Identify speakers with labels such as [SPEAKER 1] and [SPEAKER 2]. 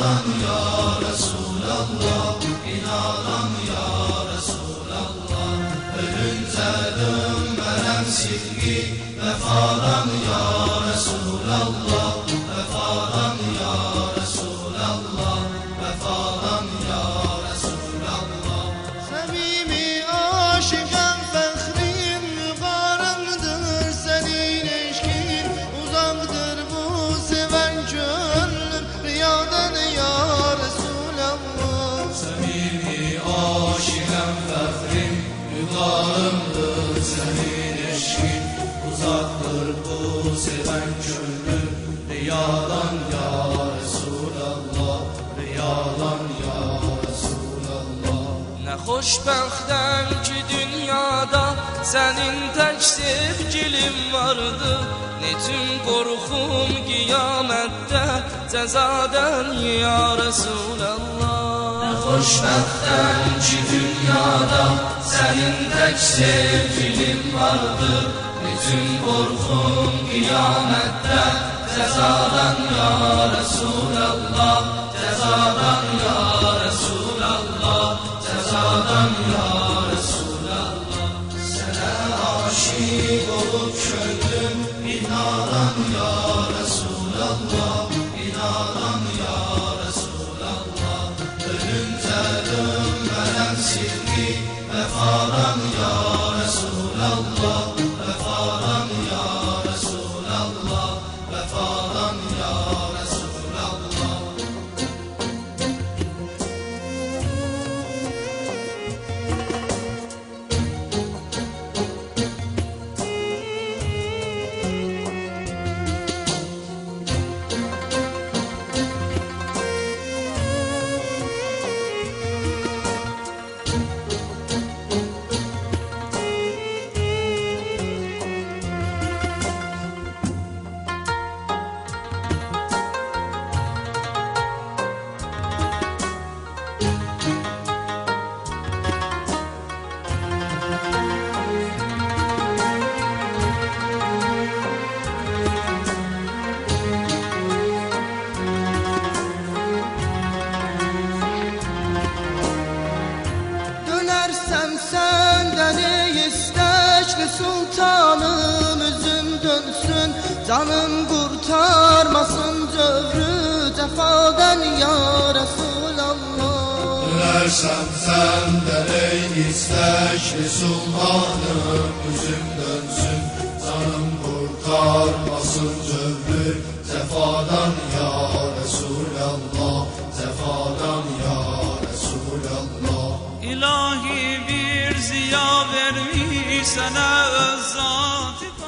[SPEAKER 1] Binadan ya Resulallah Binadan ya Resulallah.
[SPEAKER 2] Ölünce dönmeden silgi Vefadan ya Resulallah.
[SPEAKER 1] Riyadan ya Resulallah Riyadan ya Resulallah.
[SPEAKER 3] Ne xoşbəxtəm ki dünyada sənin tək sevgilim vardı. Neçün qorxum qiyamətdə cəzadan ya Resulallah.
[SPEAKER 1] Xoşbəxtəm ki dünyada Sənin tək sevgilim vardır Bütün qorxum qiyamətdə Cəzadan ya Resulallah Cəzadan ya Resulallah Cəzadan ya Resulallah. Sənə aşiq olub könlüm Binadan ya Resulallah Binadan ya Resulallah. Ölümcə dönmeden silgi Vefadan ya Resulallah
[SPEAKER 2] istekli sultanım Üzüm dönsün canım kurtarmasın Cövrü cefadan ya Resulallah.
[SPEAKER 1] Dönersem senden ey istekli sultanım Yüzüm dönsün canım kurtarmasın cövrü Cefadan ya Resulallah Cefadan ya Resulallah.
[SPEAKER 4] İlahi bir ziya sanadas on today.